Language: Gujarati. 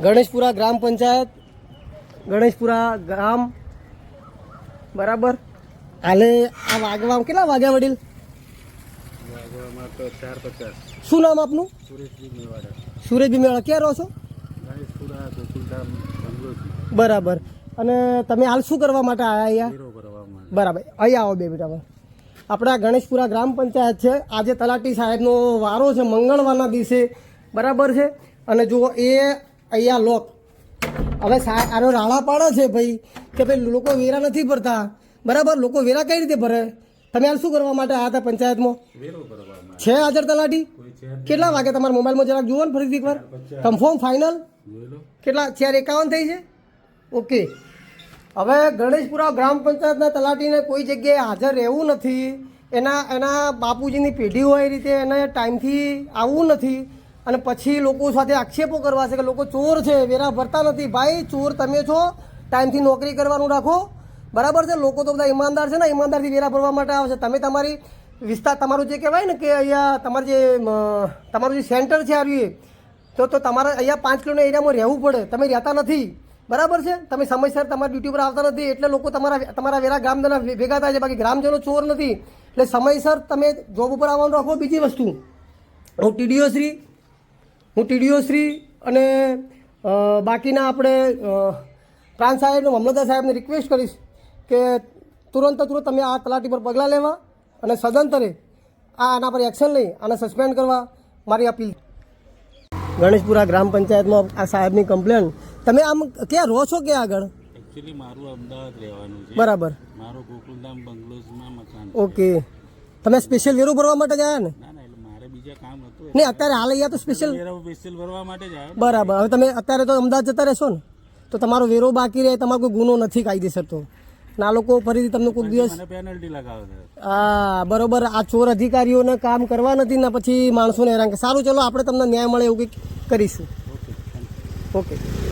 ગણેશપુરા ગ્રામ પંચાયત ગણેશપુરા ગામ બરાબર? હાલે આ વાગવા કેટલા વાગ્યા વડીલ? શું નામ આપનું? સુરેશજી મેવાડા. ક્યાં રહો છો? બરાબર. અને તમે હાલ શું કરવા માટે આવ્યા અહીંયા? બરાબર. અહીંયા આવો બે બેટા આપણા ગણેશપુરા ગ્રામ પંચાયત છે. આજે તલાટી સાહેબનો વારો છે મંગળવારના દિવસે. બરાબર છે? અને જુઓ એ અહીંયા લોક. હવે આનો રાણા પાડે છે ભાઈ કે ભાઈ લોકો વેરા નથી ભરતા. બરાબર? લોકો વેરા કઈ રીતે ભરે? તમે હાલ શું કરવા માટે આવ્યા હતા પંચાયતમાં? છે હાજર તલાટી? કેટલા વાગે તમારા મોબાઈલમાં જરાક જુઓ ને ફરીથી એકવાર? કન્ફર્મ ફાઇનલ કેટલા? ચાર એકાવન થઈ છે? ઓકે. હવે ગણેશપુરા ગ્રામ પંચાયતના તલાટીને કોઈ જગ્યાએ હાજર રહેવું નથી. એના એના બાપુજીની પેઢી હોય એ રીતે એને ટાઈમથી આવવું નથી. અને પછી લોકો સાથે આક્ષેપો કરવા છે કે લોકો ચોર છે, વેરા ભરતા નથી. ભાઈ, ચોર તમે છો, ટાઈમથી નોકરી કરવાનું રાખો. બરાબર છે? લોકો તો બધા ઈમાનદાર છે ને, ઈમાનદારથી વેરા ભરવા માટે આવશે તમે તમારી વિસ્તાર, તમારું જે કહેવાય ને કે અહીંયા તમારું જે તમારું જે સેન્ટર છે આવ્યું તો તો તમારે અહીંયા પાંચ કિલોના એરિયામાં રહેવું પડે. તમે રહેતા નથી. બરાબર છે? તમે સમયસર તમારી ડ્યુટી પર આવતા નથી. એટલે લોકો તમારા તમારા વેરા ગ્રામજનો ભેગા થાય છે. બાકી ગ્રામજનો ચોર નથી. એટલે સમયસર તમે જોબ ઉપર આવવાનું રાખો બીજી વસ્તુ. હું ટીડીઓ શ્રી હું ટીડીઓ શ્રી અને બાકીના આપણે પ્રાંત સાહેબ અને મામલતદાર સાહેબને રિક્વેસ્ટ કરીશ કે તુરંત તુરંત તમે આ તલાટી પર પગલાં લેવા અને સદંતરે આ આના પર એક્શન લઈ આને સસ્પેન્ડ કરવા મારી અપીલ. ગણેશપુરા ગ્રામ પંચાયતમાં આ સાહેબની કમ્પ્લેન તમે આમ ક્યાં રહો છો ક્યાં આગળ? એકચ્યુઅલી મારું અમદાવાદ રહેવાનું છે. બરાબર. મારો ગોકુલધામ બંગલોઝમાં મકાન ઓકે. તમે સ્પેશિયલ વેરો ભરવા માટે ગયા ને નહીં અત્યારે હાલ અહીંયા તો સ્પેશિયલ સ્પેશિયલ ભરવા માટે જ બરાબર હવે તમે અત્યારે તો અમદાવાદ જતા રહેશો ને તો તમારો વેરો બાકી રહે તમારો કોઈ ગુનો નથી કાયદેસર તો. ના લોકો ફરીથી તમને કોઈ દિવસ હા પેનલ્ટી લગાવે બરોબર આ ચોર અધિકારીઓને કામ કરવા નથી ને પછી માણસોને હેરાન સારું ચલો આપણે તમને ન્યાય મળે એવું કંઈક કરીશું. Okay okay